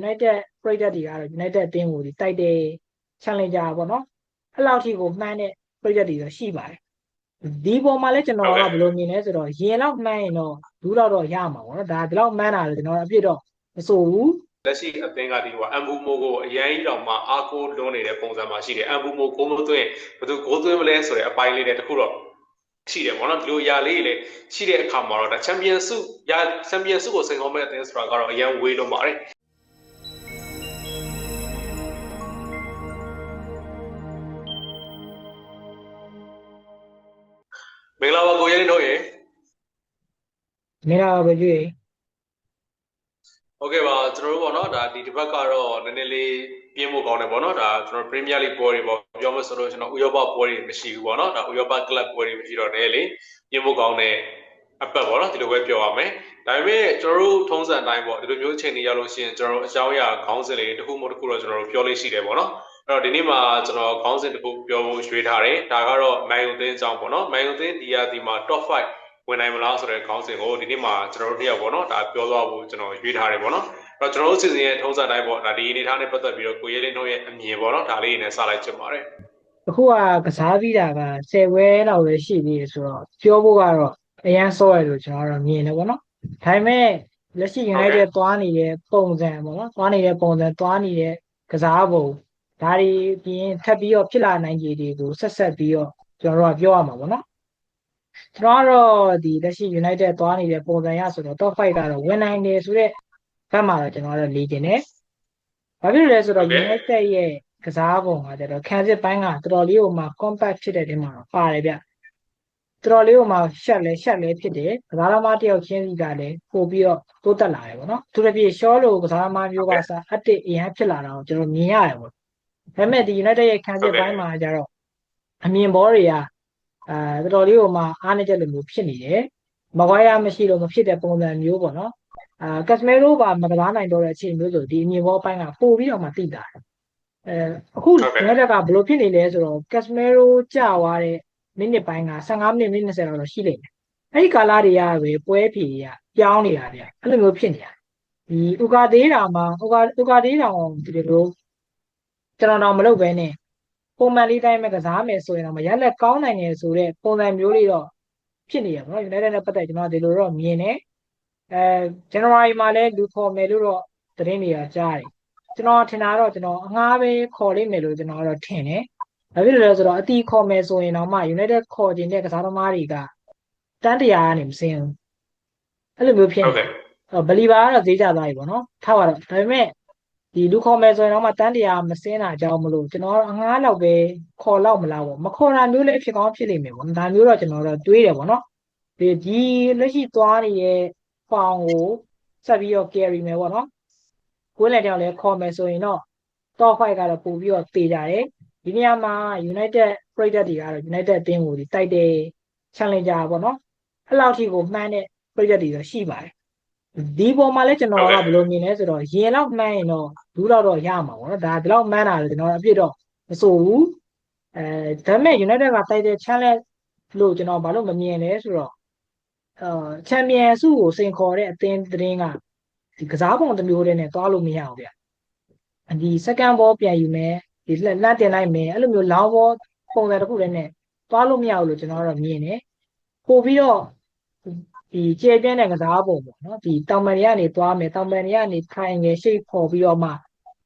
United ပြည်သက်တွေကတော့ United အသင်းကိုဒီတိုက်တယ် Challenger ပေါ့နော်အဲ့လောက်ထိကိုမှန်းတဲ့ပြည်သက်တွေတော့ရှိပါတယ်ဒီပေါ်မှာလည်းကျွန်တော်ကဘယ်လိုမြင်လဲဆိုတော့ရင်လောက်မှန်းရင်တော့ဘူးတော့တော့ရမှာပေါ့နော်ဒါဒီလောက်မှန်းတာလေကျွန်တော်အပြစ်တော့မဆိုဘူးလက်ရှိအသင်းကဒီဟိုအမ်ဘူမိုကိုအရန်ကြီးတောင်မှအားကိုးလွန်းနေတဲ့ပုံစံမှာရှိတယ်အမ်ဘူမိုကိုမသွင်းဘယ်သူကိုသွင်းမလဲဆိုတဲ့အပိုင်းလေးတွေတခုတော့ရှိတယ်ပေါ့နော်ဒီလိုຢာလေးတွေလည်းရှိတဲ့အခါမှာတော့ဒါချန်ပီယံဆုရချန်ပီယံဆုကိုစိန်ခေါ်မဲ့အသင်းဆိုတာကတော့အရန်ဝေးလုံးပါတယ် င်္ဂလာပါကိုရဲလင်းတို့ရေမင်္ဂလာပါကြွေဟုတ်ကဲ့ပါကျွန်တော်တို့ပေါ့နော်ဒါဒီတစ်ပတ်ကတော့နည်းနည်းလေးပြင်းဖို့ကောင်းတယ်ပေါ့နော်ဒါကျွန်တော် Premier League ပွဲတွေပေါ့ပြောမဆိုလို့ကျွန်တော်ဥရောပပွဲတွေမရှိဘူးပေါ့နော်ဒါဥရောပကလပ်ပွဲတွေမရှိတော့နေလေပြင်းဖို့ကောင်းတဲ့အပတ်ပေါ့နော်ဒီလိုပဲပြောရမယ်ဒါပေမဲ့ကျွန်တော်တို့ထုံးစံအတိုင်းပေါ့ဒီလိုမျိုးအချိန်တွေရလို့ရှိရင်ကျွန်တော်တို့အကြောင်းအရာခေါင်းစဉ်လေးတစ်ခုမှတစ်ခုတော့ကျွန်တော်တို့ပြောလေးရှိတယ်ပေါ့နော် အဲ့တော့ဒီနေ့မှာကျွန်တော်ခေါင်းစဉ်တစ်ခုပြောဖို့ရွေးထားတယ်ဒါကတော့မန်ယူသင်းအကြောင်းပေါ့နော်မန်ယူသင်းဒီရာဒီမှာ top 5ဝင်နိုင်မလားဆိုတဲ့ခေါင်းစဉ်ကိုဒီနေ့မှာကျွန်တော်တို့တစ်ယောက်ပေါ့နော်ဒါပြောသွားဖို့ကျွန်တော်ရွေးထားတယ်ပေါ့နော်အဲ့တော့ကျွန်တော်တို့စီစဉ်ရဲ့ထုံးစံတိုင်းပေါ့ဒါဒီအနေထားနဲ့ပတ်သက်ပြီးတော့ကိုရဲလင်းတို့ရဲ့အမြင်ပေါ့နော်ဒါလေးနဲ့စလိုက်ချင်ပါတယ်အခုကကစားပြီးတာက10ဝဲလောက်ပဲရှိသေးတယ်ဆိုတော့ပြောဖို့ကတော့အရန်စောရလို့ကျွန်တော်ကတော့မြင်တယ်ပေါ့နော်ဒါပေမဲ့လက်ရှိ United သွားနေတဲ့ပုံစံပေါ့နော်သွားနေတဲ့ပုံစံသွားနေတဲ့ကစားပုံ ဒါတွေပြီးရင်ထပ်ပြီးတော့ဖြစ်လာနိုင်ခြေတွေကိုဆက်ဆက်ပြီးတော့ကျွန်တော်တို့ကပြောရမှာပေါ့နော်ကျွန်တော်ကတော့ဒီလက်ရှိ United သွားနေတဲ့ပုံစံရဆိုတော့ top 5ကတော့ဝင်နိုင်တယ်ဆိုတော့ဘက်မှာတော့ကျွန်တော်ကတော့လေ့ကျင်တယ်။ဘာဖြစ်လို့လဲဆိုတော့ United ရဲ့ကစားပုံကကျတော့ခံစစ်ပိုင်းကတော်တော်လေးဟိုမှာ compact ဖြစ်တဲ့တဲမှာတော့ပါတယ်ဗျ။တော်တော်လေးဟိုမှာရှက်လဲရှက်လဲဖြစ်တယ်။ကစားသမားတစ်ယောက်ချင်းစီကလည်းပို့ပြီးတော့တိုးတက်လာတယ်ပေါ့နော်။သူတစ်ပြေရှောလို့ကစားသမားမျိုးကစားအတစ်အရင်ဖြစ်လာတာကိုကျွန်တော်မြင်ရတယ်ပေါ့။ ဒါပေမဲ့ဒီ United ရဲ့ခံစစ်ပိုင်းမှာကျတော့အမြင်ဘောတွေကအာတော်တော်လေးဟိုမှာအားနေချက်လိုမျိုးဖြစ်နေတယ်။မကွာရမရှိလို့မဖြစ်တဲ့ပုံစံမျိုးပေါ့နော်။အာကက်စမဲရိုပါမကစားနိုင်တော့တဲ့အချိန်မျိုးဆိုဒီအမြင်ဘောပိုင်းကပို့ပြီးတော့မှတိတာတယ်။အဲအခုဟုတ်ကဲ့ United ကဘယ်လိုဖြစ်နေလဲဆိုတော့ကက်စမဲရိုကြာသွားတဲ့မိနစ်ပိုင်းက15မိနစ်မိနစ်20လောက်တော့ရှိလိမ့်မယ်။အဲ့ဒီကာလတွေကပဲပွဲဖြေရပြောင်းနေတာဗျ။အဲ့လိုမျိုးဖြစ်နေတာ။ဒီဥကာသေးတာမှာဥကာဥကာသေးတာအောင်ဒီလို ကျွန်တော်တော့မလုပ်ဘဲနဲ့ပုံမှန်လေးတိုင်းပဲကစားမယ်ဆိုရင်တော့မရလက်ကောင်းနိုင်တယ်ဆိုတော့ပုံစံမျိုးလေးတော့ဖြစ်နေရပါတော့ United နဲ့ပတ်သက်ကျွန်တော်ဒီလိုတော့မြင်တယ်အဲ January မှာလည်းလူခေါ်မယ်လို့တော့သတင်းတွေကကြားတယ်ကျွန်တော်ထင်တာတော့ကျွန်တော်အငှားပဲခေါ်လိမ့်မယ်လို့ကျွန်တော်တော့ထင်တယ်ဘာဖြစ်လို့လဲဆိုတော့အတီးခေါ်မယ်ဆိုရင်တော့မှ United ခေါ်ခြင်းတဲ့ကစားသမားတွေကတန်းတရာကနေမစင်းဘူးအဲ့လိုမျိုးဖြစ်ဟုတ်နေကဲ့အော်ဘလီဘာကတော့ဈေးကျသွားပြီပေါ့နော်ထားပါတော့ဒါပေမဲ့ ဒီလူခေါ်မယ်ဆိုရင်တော့မှတန်းတရားမစင်းတာကြောင်းမလို့ကျွန်တော်အငားလောက်ပဲခေါ်လောက်မလားပေါ့မခေါ်တာမျိုးလည်းဖြစ်ကောင်းဖြစ်လိမ့်မယ်ပေါ့ဒါမျိုးတော့ကျွန်တော်တော့တွေးတယ်ပေါ့နော်ဒီဒီလက်ရှိသွားနေတဲ့ဖောင်ကိုဆက်ပြီးတော့ carry မယ်ပေါ့နော်ကိုယ်လည်းတောင်လည်းခေါ်မယ်ဆိုရင်တော့ top 5ကတော့ပို့ပြီးတော့တေးကြတယ်ဒီနေရာမှာ United ပြည်သက်တွေကတော့ United အသင်းကိုဒီတိုက်တယ် Challenger ပေါ့နော်အဲ့လောက်ထိကိုမှန်းတဲ့ပြည်သက်တွေတော့ရှိပါတယ် ဒီပေါ်မှာလည်းကျွန်တော်ကဘယ်လိုမြင်လဲဆိုတော့ရင်လောက်မှန်းရင်တော့ဘူးတော့တော့ရမှာပေါ့နော်ဒါဒီလောက်မှန်းတာလေကျွန်တော်အပြစ်တော့မဆိုဘူးအဲဒါပေမဲ့ United ကတိုက်တဲ့ challenge လို့ကျွန်တော်ဘာလို့မမြင်လဲဆိုတော့အာချန်ပီယံဆုကိုစိန်ခေါ်တဲ့အသင်းသတင်းကဒီကစားပုံတစ်မျိုးတည်းနဲ့သွားလို့မရဘူးဗျဒီ second ball ပြန်ယူမယ်ဒီလက်လက်တင်လိုက်မယ်အဲ့လိုမျိုး long ball ပုံစံတစ်ခုတည်းနဲ့သွားလို့မရဘူးလို့ကျွန်တော်ကတော့မြင်တယ်ပို့ပြီးတော့ ဒီကျေပြင်းတဲ့ကစားပုံပေါ့နော်ဒီတောင်ပန်တွေကနေသွားမယ်တောင်ပန်တွေကနေထိုင်ငယ်ရှိတ်ဖော်ပြီးတော့မှ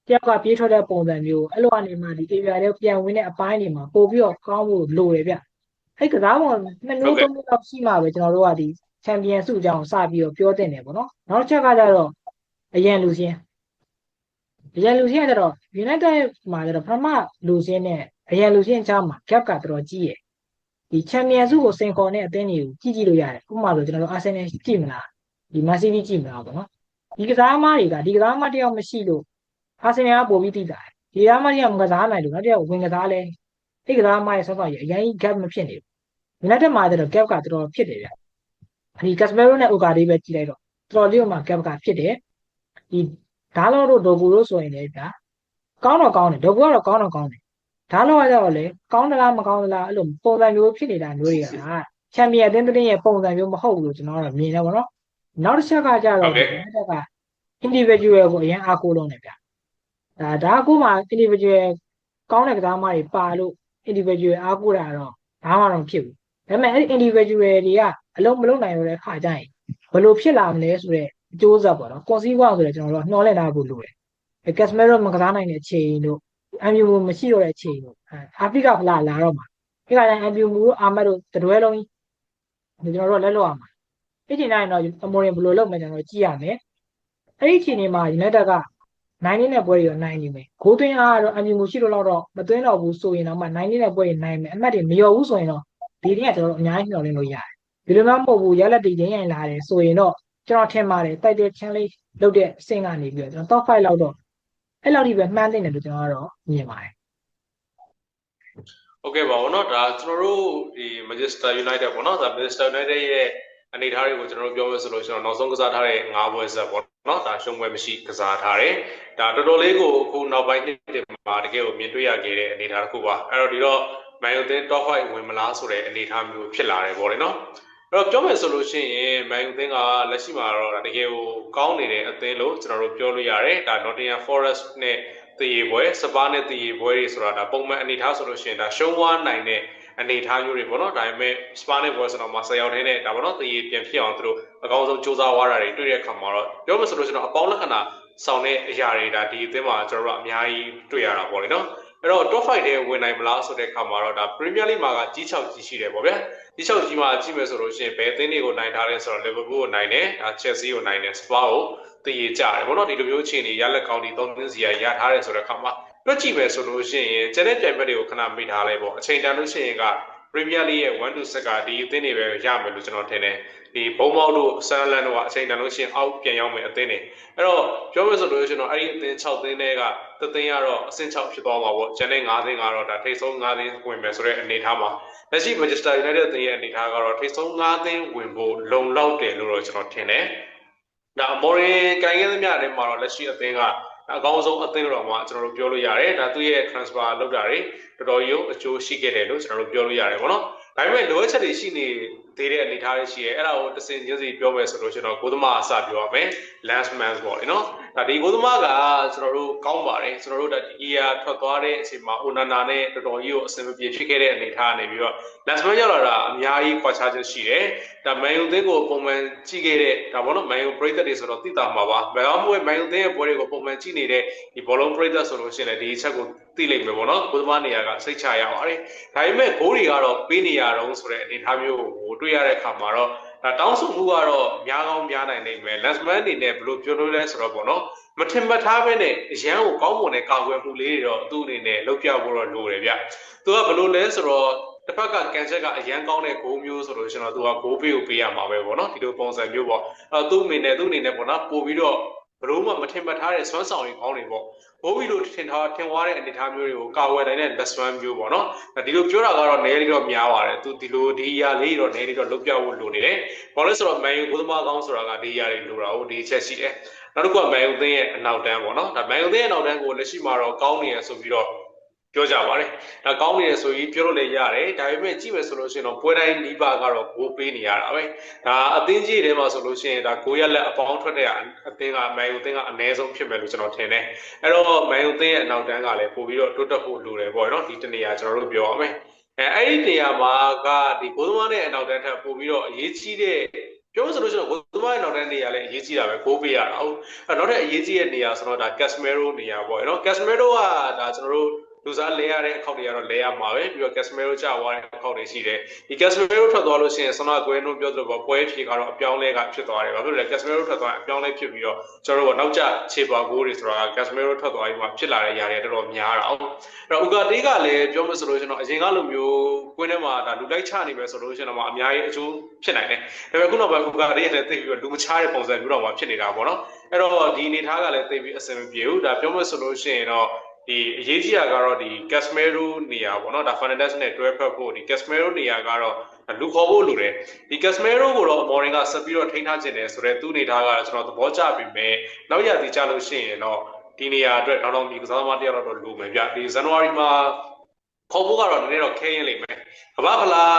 တယောက်ကပြေးထွက်တဲ့ပုံစံမျိုးအဲ့လိုအနေမှာဒီ area တွေပြန်ဝင်တဲ့အပိုင်းတွေမှာပို့ပြီးတော့ကောင်းဖို့လိုတယ်ဗျအဲ့ကစားပုံနှစ်မျိုးသုံးမျိုးတော့ရှိမှပဲကျွန်တော်တို့ကဒီချန်ပီယံဆုအကြောင်းစပြီးတော့ပြောတင်တယ်ပေါ့နော်နောက်တစ်ချက်ကကြတော့အရန်လူစင်းအရန်လူစင်းကကြတော့ United မှာကြတော့ပထမလူစင်းနဲ့အရန်လူစင်းအကြားမှာ gap ကတော်တော်ကြီးရယ် ဒီချန်ပီယံဆုကိုစိန်ခေါ်တဲ့အသင်းတွေကိုကြည့်ကြည့်လို့ရတယ်ဥပမာဆိုကျွန်တော်တို့အာဆင်နယ်ကြည့်မလားဒီမန်စီးတီးကြည့်မလားပေါ့နော်ဒီကစားသမားတွေကဒီကစားသမားတယောက်မရှိလို့အာဆင်နယ်ကပို့ပြီးသိတာတယ်ဒီကစားသမားတယောက်မကစားနိုင်လို့နောက်တစ်ယောက်ဝင်ကစားလဲအဲ့ကစားသမားရဲ့ဆော့ဆော့ရဲ့အရင် gap မဖြစ်နေဘူး United မှာကျတော့ gap ကတော်တော်ဖြစ်တယ်ဗျဒီ Casemiro နဲ့ Odegaard ပဲကြည့်လိုက်တော့တော်တော်လေးမှ gap ကဖြစ်တယ်ဒီဒါလောတို့ဒိုကူတို့ဆိုရင်လည်းဗျာကောင်းတော့ကောင်းတယ်ဒိုကူကတော့ကောင်းတော့ကောင်းတယ် ဒါတော့ကကြတော့လေကောင်းသလားမကောင်းသလားအဲ့လိုပုံစံမျိုးဖြစ်နေတာမျိုးတွေကချန်ပီယံအသင်းတင်းရဲ့ပုံစံမျိုးမဟုတ်ဘူးလို့ကျွန်တော်ကတော့မြင်တယ်ဗောနော်နောက်တစ်ချက်ကကြတော့ဟုတ်ကဲ့ဒီတက်က individual ကိုအရင်အားကိုးလုံးတယ်ဗျဒါဒါအခုမှ individual ကောင်းတဲ့ကစားသမားတွေပါလို့ individual အားကိုးတာတော့ဘာမှတော့ဖြစ်ဘူးဒါပေမဲ့အဲ့ဒီ individual တွေကအလုံးမလုံးနိုင်ရတဲ့ခါကျရင်ဘယ်လိုဖြစ်လာမလဲဆိုတော့အကျိုးဆက်ပေါ့နော် consequence ဆိုတော့ကျွန်တော်တို့ကနှောလဲထားဖို့လိုတယ်အဲ Casemiro မကစားနိုင်တဲ့အချိန်တို့ MU မရှိတော့တဲ့အချိန်တို့အာဖရိကဖလားလာတော့မှာဒီကနေ့ MU မူတို့အာမတ်တို့တတွဲလုံးကြီးကျွန်တော်တို့လက်လွတ်ရမှာအဲ့ဒီနိုင်တော့အမော်ရင်ဘယ်လိုလုပ်မလဲကျွန်တော်ကြည့်ရမယ်အဲ့ဒီအချိန်ဒီမှာ United ကနိုင်နေတဲ့ပွဲတွေရောနိုင်နေမယ်ဂိုးသွင်းအားကတော့ MU မရှိတော့တော့မသွင်းတော့ဘူးဆိုရင်တော့မှနိုင်နေတဲ့ပွဲတွေနိုင်မယ်အမှတ်တွေမလျော်ဘူးဆိုရင်တော့ဒီနေ့ကကျွန်တော်တို့အများကြီးမျှော်လင့်လို့ရတယ်ဒီလိုမှမဟုတ်ဘူးရလက်တွေရင်းရင်လာတယ်ဆိုရင်တော့ကျွန်တော်ထင်ပါတယ်တိုက်တဲ့ challenge လုပ်တဲ့အဆင့်ကနေပြီးတော့ကျွန်တော် top 5လောက်တော့ အဲ့လောက်ထိပဲမှန်းသိနေလို့ကျွန်တော်ကတော့မြင်ပါတယ်ဟုတ်ကဲ့ပါဘောနော်ဒါကျွန်တော်တို့ဒီ Manchester United ဘောနော်ဒါ Manchester United ရဲ့အနေထားတွေကိုကျွန်တော်တို့ပြောမယ်ဆိုလို့ရှိရင်နောက်ဆုံးကစားထားတဲ့၅ပွဲဆက်ပေါ့နော်ဒါရှုံးပွဲမရှိကစားထားတယ်ဒါတော်တော်လေးကိုအခုနောက်ပိုင်းနှစ်တွေမှာတကယ်ကိုမြင်တွေ့ရခဲ့တဲ့အနေထားတစ်ခုပါအဲ့တော့ဒီတော့ Man United Top 5ဝင်မလားဆိုတဲ့အနေထားမျိုးဖြစ်လာတယ်ပေါ့လေနော် တော့ပြောမယ်ဆိုလို့ရှိရင် Man U သင်းကလက်ရှိမှာတော့တကယ်ကိုကောင်းနေတဲ့အသင်းလို့ကျွန်တော်တို့ပြောလို့ရတယ်ဒါ Nottingham Forest နဲ့တည်ရပွဲစပါးနဲ့တည်ရပွဲတွေဆိုတာဒါပုံမှန်အနေထားဆိုလို့ရှိရင်ဒါရှုံးဝါနိုင်တဲ့အနေထားမျိုးတွေပေါ့နော်ဒါပေမဲ့စပါးနဲ့ပွဲဆိုတော့မှာဆက်ရောက်နေတဲ့ဒါပေါ့နော်တည်ရပြန်ဖြစ်အောင်သူတို့အကောင်းဆုံးစူးစမ်းဝါတာတွေတွေ့တဲ့အခါမှာတော့ပြောမှဆိုလို့ရှိရင်တော့အပေါင်းလက္ခဏာဆောင်တဲ့အရာတွေဒါဒီအသင်းမှာကျွန်တော်တို့အများကြီးတွေ့ရတာပေါ့လေနော် အဲ့တော့ top 5တဲ့ဝင်နိုင်မလားဆိုတဲ့အခါမှာတော့ဒါ Premier League မှာကကြီး6ကြီးရှိတယ်ပေါ့ဗျာကြီး6ကြီးမှာကြည့်မယ်ဆိုလို့ရှိရင်ဘယ်အသင်းတွေကိုနိုင်ထားလဲဆိုတော့ Liverpool ကိုနိုင်တယ်ဒါ Chelsea ကိုနိုင်တယ် Spurs ကိုတည်ရကြတယ်ပေါ့နော်ဒီလိုမျိုးအခြေအနေရလက်ကောင်းဒီသုံးသင်းစီရရထားတယ်ဆိုတဲ့အခါမှာတွက်ကြည့်မယ်ဆိုလို့ရှိရင်ကျန်တဲ့ပြိုင်ဘက်တွေကိုခဏမိထားလိုက်ပေါ့အချိန်တန်လို့ရှိရင်က Premier League ရဲ့1 to 7ကဒီအသင်းတွေပဲရမယ်လို့ကျွန်တော်ထင်တယ်ဒီဘုံမောက်တို့ဆန်လန်တို့ကအချိန်တန်လို့ရှိရင်အောက်ပြန်ရောက်မယ်အသင်းတွေအဲ့တော့ပြောမယ်ဆိုလို့ရှိရင်တော့အဲ့ဒီအသင်း6သင်းတွေကတသင်းကတော့အဆင့်6ဖြစ်သွားမှာပေါ့ကျန်တဲ့9သင်းကတော့ဒါထိပ်ဆုံး9သင်းဝင်မယ်ဆိုတဲ့အနေအထားမှာလက်ရှိ Manchester United သင်းရဲ့အနေအထားကတော့ထိပ်ဆုံး9သင်းဝင်ဖို့လုံလောက်တယ်လို့တော့ကျွန်တော်ထင်တယ်ဒါမော်ရင်ကိုင်ခဲ့သမျှတွေမှာတော့လက်ရှိအသင်းက အကောင်းဆုံးအသင်းတော်မှာကျွန်တော်တို့ပြောလို့ရတယ်ဒါသူ့ရဲ့ transfer လုပ်တာတွေတော်တော်ကြီးအကျိုးရှိခဲ့တယ်လို့ကျွန်တော်တို့ပြောလို့ရတယ်ပေါ့နော်ဒါပေမဲ့လိုအပ်ချက်တွေရှိနေ သေးတဲ့အနေအထားတွေရှိရဲအဲ့ဒါကိုတစ်စင်ချင်းစီပြောမယ်ဆိုလို့ကျွန်တော်ကိုသမားအစပြောရမယ် last man ပေါ့လေနော်ဒါဒီကိုသမားကကျွန်တော်တို့ကောင်းပါတယ်ကျွန်တော်တို့ဒါဒီ year ထွက်သွားတဲ့အချိန်မှာ Onana နဲ့တော်တော်ကြီးကိုအဆင်မပြေဖြစ်ခဲ့တဲ့အနေအထားနေပြီးတော့ last man ရောက်လာတာအများကြီးခွာခြားချက်ရှိတယ်ဒါ Man U သင်းကိုပုံမှန်ကြည့်ခဲ့တဲ့ဒါဘောနော် Man U ပရိသတ်တွေဆိုတော့သိတာမှာပါဘယ်တော့မှ Man U သင်းရဲ့ပွဲတွေကိုပုံမှန်ကြည့်နေတဲ့ဒီဘောလုံးပရိသတ်ဆိုလို့ရှိရင်လည်းဒီအချက်ကိုသိလိမ့်မယ်ပေါ့နော်ကိုသမားနေရာကစိတ်ချရပါတယ်ဒါပေမဲ့ဂိုးတွေကတော့ပေးနေရတော့ဆိုတဲ့အနေအထားမျိုးကိုတွေ့ရတဲ့အခါမှာတော့ဒါတောင်းဆိုမှုကတော့များကောင်းများနိုင်နိုင်မယ် last man အနေနဲ့ဘယ်လိုပြောလို့လဲဆိုတော့ပေါ့နော်မထင်မှတ်ထားပဲနဲ့အရန်ကိုကောင်းမွန်တဲ့ကာကွယ်မှုလေးတွေတော့သူ့အနေနဲ့လုပ်ပြဖို့တော့လိုတယ်ဗျသူကဘယ်လိုလဲဆိုတော့တစ်ဖက်ကကန်ချက်ကအရန်ကောင်းတဲ့ဂိုးမျိုးဆိုလို့ရှင်တော့သူကဂိုးပေးကိုပေးရမှာပဲပေါ့နော်ဒီလိုပုံစံမျိုးပေါ့အဲသူ့အနေနဲ့သူ့အနေနဲ့ပေါ့နော်ပို့ပြီးတော့ဘလို့မှမထင်မှတ်ထားတဲ့စွမ်းဆောင်ရည်ကောင်းတွေပေါ့ ဘိုးဘီလိုထင်ထားထင်သွားတဲ့အနေအထားမျိုးတွေကိုကာဝယ်နိုင်တဲ့ best one မျိုးပေါ့နော်ဒီလိုပြောတာကတော့နည်းလေးတော့များပါတယ်သူဒီလိုဒီအရာလေးတော့နည်းလေးတော့လုပ်ပြဖို့လိုနေတယ်ဘာလို့ဆိုတော့ Man U ဘုသမားကောင်းဆိုတာကဒီအရာတွေလိုတာဟုတ်ဒီအချက်ရှိတယ်နောက်တစ်ခုက Man U သင်းရဲ့အနောက်တန်းပေါ့နော်ဒါ Man U သင်းရဲ့အနောက်တန်းကိုလက်ရှိမှာတော့ကောင်းနေရဆိုပြီးတော့ ပြောကြပါတယ်။ဒါကောင်းနေရဆိုပြီးပြောလို့လည်းရတယ်။ဒါပေမဲ့ကြည့်မယ်ဆိုလို့ရှိရင်တော့ပွဲတိုင်းနီးပါးကတော့ဂိုးပေးနေရတာပဲ။ဒါအသင်းကြီးထဲမှာဆိုလို့ရှိရင်ဒါဂိုးရက်လက်အပေါင်းထွက်တဲ့အသင်းကမန်ယူအသင်းကအနည်းဆုံးဖြစ်မယ်လို့ကျွန်တော်ထင်တယ်။အဲ့တော့မန်ယူအသင်းရဲ့အနောက်တန်းကလည်းပို့ပြီးတော့တိုးတက်ဖို့လိုတယ်ပေါ့နော်။ဒီတနေရာကျွန်တော်တို့ပြောရမယ်။အဲအဲ့ဒီနေရာမှာကဒီဘိုးသမားနဲ့အနောက်တန်းထက်ပို့ပြီးတော့အရေးကြီးတဲ့ပြောဆိုလို့ရှိရင်ဘိုးသမားရဲ့နောက်တန်းနေရာလည်းအရေးကြီးတာပဲဂိုးပေးရတာဟုတ်အဲ့နောက်ထပ်အရေးကြီးတဲ့နေရာဆိုတော့ဒါ Casemiro နေရာပေါ့နော် Casemiro ကဒါကျွန်တော်တို့ လူစားလဲရတဲ့အခောက်တွေကတော့လဲရမှာပဲပြီးတော့ Casemiro ကျသွားတဲ့အခောက်တွေရှိတယ်ဒီ Casemiro ထွက်သွားလို့ရှိရင်ဆနာကွဲနှုံးပြောသလိုပေါ့ပွဲဖြေကတော့အပြောင်းလဲကဖြစ်သွားတယ်ဘာဖြစ်လို့လဲ Casemiro ထွက်သွားရင်အပြောင်းလဲဖြစ်ပြီးတော့ကျွန်တော်တို့ကနောက်ကျခြေပါဂိုးတွေဆိုတာက Casemiro ထွက်သွားပြီးမှဖြစ်လာတဲ့ຢာတွေတော်တော်များတာအောင်အဲ့တော့ Uga တေးကလည်းပြောမစလို့ရှင်တော့အရင်ကလိုမျိုးကွင်းထဲမှာဒါလူလိုက်ချနေပဲဆိုလို့ရှင်တော့အများကြီးအကျိုးဖြစ်နိုင်တယ်ဒါပေမဲ့ခုနောက်ပိုင်း Uga တေးကလည်းသိပြီးတော့လူမချတဲ့ပုံစံမျိုးတော့မှဖြစ်နေတာပေါ့နော်အဲ့တော့ဒီအနေထားကလည်းသိပြီးအဆင်မပြေဘူးဒါပြောမစလို့ရှင်တော့ ဒီအရေးကြီးတာကတော့ဒီ Casemiro နေရာပေါ့နော်ဒါ Fernandes နဲ့တွဲဖက်ဖို့ဒီ Casemiro နေရာကတော့လူခေါ်ဖို့လိုတယ်ဒီ Casemiro ကိုတော့ Amorim ကဆက်ပြီးတော့ထိန်းထားခြင်းတယ်ဆိုတော့သူ့နေသားကကျွန်တော်သဘောကျပြီမဲ့နောက်ရသည်ကြလို့ရှိရင်တော့ဒီနေရာအတွက်တော့တော့ဒီကစားသမားတယောက်တော့လိုမယ်ဗျဒီ January မှာခေါ်ဖို့ကတော့နည်းနည်းတော့ခဲရင်လိမ့်မယ်ကမ္ဘာဖလား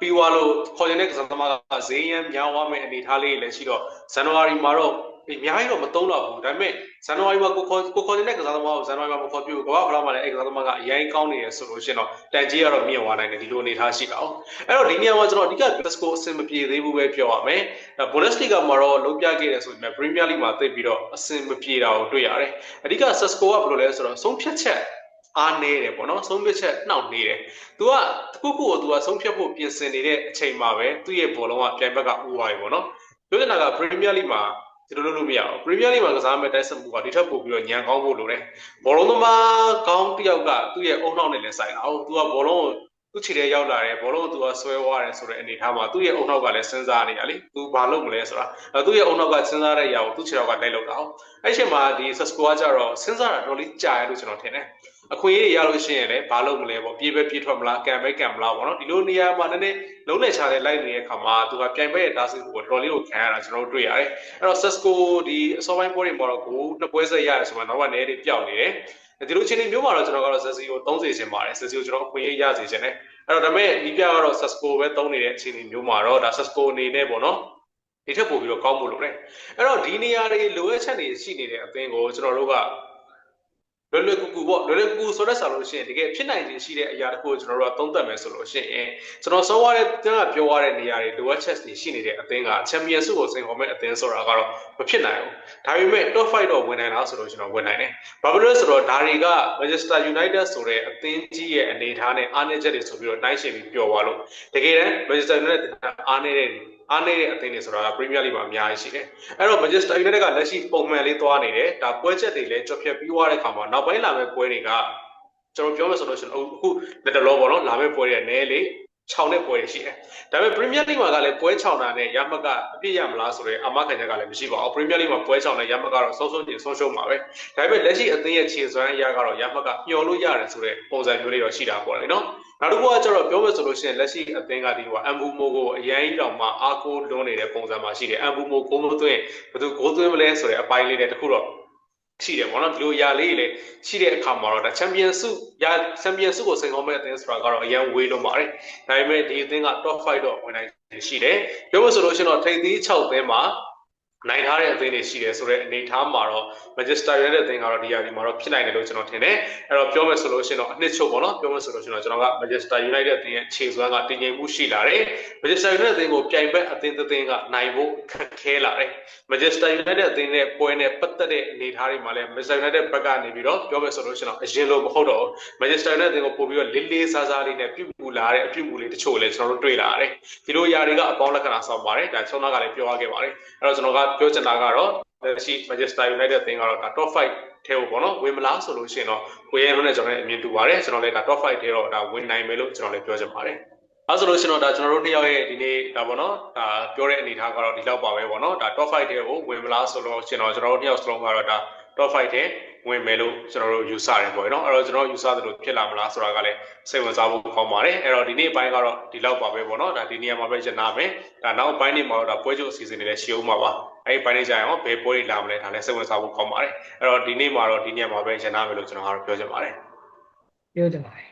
ပြီးသွားလို့ခေါ်ရင်တဲ့ကစားသမားကဈေးရန်များသွားမယ်အနေထားလေးလည်းရှိတော့ January မှာတော့ အများကြီးတော့မသုံးတော့ဘူးဒါပေမဲ့ဇန်နဝါရီမှာကိုခေါ်ကိုခေါ်နေတဲ့ကစားသမားကိုဇန်နဝါရီမှာမခေါ်ပြဘူးကမ္ဘာဖလားမှာလည်းအဲ့ကစားသမားကအရင်ကောင်းနေရဆိုလို့ရှိရင်တော့တန်ကြီးကတော့မြင့်သွားနိုင်တယ်ဒီလိုအနေထားရှိတာ哦အဲ့တော့ဒီနေရာမှာကျွန်တော်အဓိက Glasgow အဆင်မပြေသေးဘူးပဲပြောရမယ်ဒါ Bundesliga မှာတော့လုံးပြခဲ့တယ်ဆိုပေမဲ့ Premier League မှာသိပြီးတော့အဆင်မပြေတာကိုတွေ့ရတယ်အဓိက Sasco ကဘယ်လိုလဲဆိုတော့ဆုံးဖြတ်ချက်အားနေတယ်ပေါ့နော်ဆုံးဖြတ်ချက်နှောင့်နေတယ်။ तू ကတခုခုကို तू ကဆုံးဖြတ်ဖို့ပြင်ဆင်နေတဲ့အချိန်မှာပဲသူ့ရဲ့ဘောလုံးကပြိုင်ဘက်ကဥသွားပြီပေါ့နော်။ပြောချင်တာက Premier League မှာ ဒီလိုလုပ်လို့မရဘူး Premier League မှာကစားမဲ့တိုက်စစ်မှုကဒီထက်ပိုပြီးတော့ညံကောင်းဖို့လိုတယ်ဘောလုံးသမားကောင်းတစ်ယောက်ကသူ့ရဲ့အုံနောက်နဲ့လည်းဆိုင်တာဟုတ်သူကဘောလုံးကိုသူ့ခြေထဲရောက်လာတယ်ဘောလုံးကသူကဆွဲဝါတယ်ဆိုတဲ့အနေထားမှာသူ့ရဲ့အုံနောက်ကလည်းစဉ်းစားနေတာလေသူဘာလုပ်မလဲဆိုတာအဲသူ့ရဲ့အုံနောက်ကစဉ်းစားတဲ့အရာကိုသူ့ခြေထောက်ကလိုက်လောက်တာဟုတ်အဲ့ချိန်မှာဒီ Sasco ကကြတော့စဉ်းစားတာတော်လေးကြာရလို့ကျွန်တော်ထင်တယ် အခွင့်အရေးရလို့ရှိရင်လည်းဘာလုပ်မလဲပေါ့ပြေးပဲပြေးထွက်မလားကံပဲကံမလားပေါ့နော်ဒီလိုနေရာမှာနည်းနည်းလုံးနဲ့ချာတဲ့လိုက်နေတဲ့အခါမှာသူကပြိုင်ပွဲရဲ့တားဆီးကိုတော်လေးကိုခံရတာကျွန်တော်တို့တွေ့ရတယ်အဲ့တော့ Sasco ဒီအစောပိုင်းပွဲတွေမှာတော့ကိုနှစ်ပွဲဆက်ရတယ်ဆိုမှတော့ကနေတွေပျောက်နေတယ်ဒီလိုချင်းနေမျိုးမှာတော့ကျွန်တော်ကတော့ Sassi ကို30ချင်ပါတယ် Sassi ကိုကျွန်တော်အခွင့်အရေးရစေချင်တယ်အဲ့တော့ဒါပေမဲ့ဒီပြကတော့ Sasco ပဲသုံးနေတဲ့အခြေအနေမျိုးမှာတော့ဒါ Sasco အနေနဲ့ပေါ့နော်ဒီထက်ပိုပြီးတော့ကောင်းဖို့လိုတယ်အဲ့တော့ဒီနေရာတွေလိုအပ်ချက်တွေရှိနေတဲ့အသင်းကိုကျွန်တော်တို့က လွယ်လွယ်ကူကူပေါ့လွယ်လွယ်ကူကူဆိုတဲ့ဆာလို့ရှိရင်တကယ်ဖြစ်နိုင်ခြင်းရှိတဲ့အရာတစ်ခုကိုကျွန်တော်တို့ကသုံးသပ်မယ်ဆိုလို့ရှိရင်ကျွန်တော်စောရတဲ့တန်းကပြောရတဲ့နေရာတွေလိုအပ်ချက်တွေရှိနေတဲ့အသင်းကချန်ပီယံဆုကိုစိန်ခေါ်မဲ့အသင်းဆိုတာကတော့မဖြစ်နိုင်ဘူးဒါပေမဲ့ top 5တော့ဝင်နိုင်လားဆိုတော့ကျွန်တော်ဝင်နိုင်တယ်ဘာဖြစ်လို့လဲဆိုတော့ဒါတွေက Manchester United ဆိုတဲ့အသင်းကြီးရဲ့အနေအထားနဲ့အားနည်းချက်တွေဆိုပြီးတော့တိုင်းရှင်ပြီးပြောသွားလို့တကယ်တမ်း Manchester United အားနည်းတဲ့ အားနေတဲ့အသင်းတွေဆိုတာက Premier League မှာအများကြီးရှိတယ်။အဲ့တော့ Manchester United ကလက်ရှိပုံမှန်လေးသွားနေတယ်။ဒါပွဲချက်တွေလည်းကြော်ဖြတ်ပြီးသွားတဲ့ခါမှာနောက်ပိုင်းလာမယ့်ပွဲတွေကကျွန်တော်ပြောမယ်ဆိုလို့ရှိရင်အခုလက်တလောပေါ့နော်လာမယ့်ပွဲတွေနဲ့လေ 6နဲ့ပွဲတွေရှိတယ်။ဒါပေမဲ့ Premier League မှာကလည်းပွဲ6တာနဲ့ရမကအပြည့်ရမလားဆိုတော့အမခံချက်ကလည်းမရှိပါဘူး။ Premier League မှာပွဲ6နဲ့ရမကတော့ဆုံးဆုံးချင်းဆုံးရှုံးမှာပဲ။ဒါပေမဲ့လက်ရှိအသင်းရဲ့ခြေစွမ်းအရာကတော့ရမကမျှော်လို့ရတယ်ဆိုတဲ့ပုံစံမျိုးလေးတော့ရှိတာပေါ့လေနော်။နောက်တစ်ခုကကျတော့ပြောမယ်ဆိုလို့ရှိရင်လက်ရှိအသင်းကဒီဟိုအမ်ဘူမိုကိုအရန်ကြီးတောင်မှအားကိုးလွန်းနေတဲ့ပုံစံမှာရှိတယ်အမ်ဘူမိုကိုမသွင်းဘယ်သူကိုသွင်းမလဲဆိုတဲ့အပိုင်းလေးတွေတခုတော့ ရှိတယ်ပေါ့နော်ဒီလိုຢာလေးတွေလည်းရှိတဲ့အခါမှာတော့ဒါချန်ပီယံဆုရာချန်ပီယံဆုကိုစိန်ခေါ်မဲ့အသင်းဆိုတာကတော့အရန်ဝေးလုံးပါတယ်ဒါပေမဲ့ဒီအသင်းက top 5တော့ဝင်နိုင်ရှိတယ်ပြောလို့ဆိုလို့ရှိရင်တော့ထိပ်သီး6သင်းမှာ နိုင်ထားတဲ့အသင်းတွေရှိတယ်ဆိုတော့အနေထားမှာတော့ Manchester United အသင်းကတော့ဒီရာဒီမှာတော့ဖြစ်နိုင်တယ်လို့ကျွန်တော်ထင်တယ်အဲ့တော့ပြောမယ်ဆိုလို့ရှိရင်တော့အနှစ်ချုပ်ပေါ့နော်ပြောမယ်ဆိုလို့ရှိရင်တော့ကျွန်တော်က Manchester United အသင်းရဲ့ခြေစွမ်းကတည်ငြိမ်မှုရှိလာတယ် Manchester United အသင်းကိုပြိုင်ဘက်အသင်းတစ်သင်းကနိုင်ဖို့ခက်ခဲလာတယ် Manchester United အသင်းနဲ့ပွဲနဲ့ပတ်သက်တဲ့အနေအထားတွေမှာလည်း Manchester United ဘက်ကနေပြီးတော့ပြောမယ်ဆိုလို့ရှိရင်တော့အရင်လိုမဟုတ်တော့ဘူး Manchester United အသင်းကိုပို့ပြီးတော့လေးလေးစားစားလေးနဲ့ပြုမှု လာတဲ့အပြုမှုလေးတချို့လည်းကျွန်တော်တို့တွေ့လာရတယ်ဒီလိုຢာတွေကအပေါင်းလက္ခဏာဆောင်ပါတယ်ဒါချုံနာကလည်းပြောရခဲ့ပါတယ်အဲ့တော့ကျွန်တော်ကပြောချင်တာကတော့လက်ရှိ Manchester United အသင်းကတော့ဒါ top 5ထဲကိုပေါ့နော်ဝင်မလားဆိုလို့ရှိရင်တော့ကိုရဲလုံးနဲ့ကျွန်တော်လည်းအမြင်တူပါတယ်ကျွန်တော်လည်းဒါ top 5ထဲတော့ဒါဝင်နိုင်မယ်လို့ကျွန်တော်လည်းပြောချင်ပါတယ်အဲဆိုလို့ရှိရင်တော့ဒါကျွန်တော်တို့နှစ်ယောက်ရဲ့ဒီနေ့ဒါပေါ့နော်ဒါပြောတဲ့အနေအထားကတော့ဒီလောက်ပါပဲပေါ့နော်ဒါ top 5ထဲကိုဝင်မလားဆိုလို့ရှိရင်တော့ကျွန်တော်တို့နှစ်ယောက်စလုံးကတော့ဒါ top 5ထဲဝင်မယ်လို့ကျွန်တော်တို့ယူဆတယ်ပေါ့နော်အဲ့တော့ကျွန်တော်ယူဆသလိုဖြစ်လာမလားဆိုတာကလည်းစိတ်ဝင်စားဖို့ကောင်းပါတယ်အဲ့တော့ဒီနေ့အပိုင်းကတော့ဒီလောက်ပါပဲပေါ့နော်ဒါဒီနေရာမှာပဲရနာမယ်ဒါနောက်ပိုင်းနေမှာတော့ဒါပွဲချုပ်အစီအစဉ်တွေလည်းရှင်းဦးမှာပါအဲ့ဒီပိုင်းနေကြရင်ရောဘယ်ပွဲတွေလာမလဲဒါလည်းစိတ်ဝင်စားဖို့ကောင်းပါတယ်အဲ့တော့ဒီနေ့မှာတော့ဒီနေရာမှာပဲရနာမယ်လို့ကျွန်တော်ကတော့ပြောချင်ပါတယ်ပြောကြပါမယ်